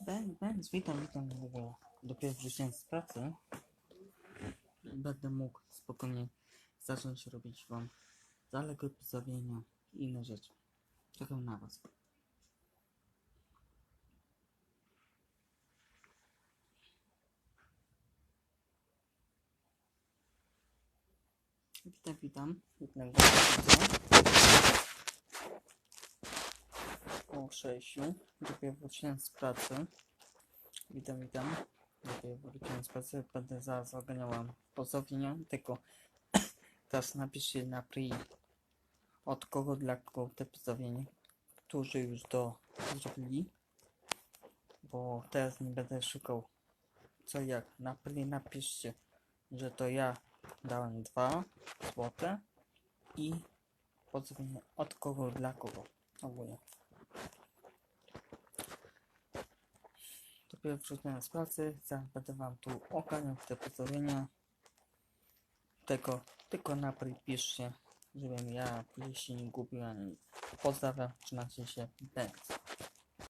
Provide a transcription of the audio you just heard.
Ben, Ben, witam, witam w ogóle. Dopiero wróciłem z pracy. Będę mógł spokojnie zacząć robić wam zaległe postawienia i inne rzeczy. Czekam na was. Witam, witam. Witam was 6. Dopiero wróciłem z pracy. Witam, witam. Dopiero wróciłem z pracy. Będę zaraz ogarniałam. Tylko teraz napiszcie na pri od kogo dla kogo te pozdrowienia, którzy już to zrobili. Bo teraz nie będę szukał co jak. Na pri napiszcie, że to ja dałem dwa złote i pozdrowienia od kogo dla kogo. Ogólnie. Dopiero wróciłem z pracy, będę wam tu ogarniał te pozdrowienia. Tego tylko napój piszcie, żebym ja się nie gubił ani pozdrawiam, trzymajcie się, thanks.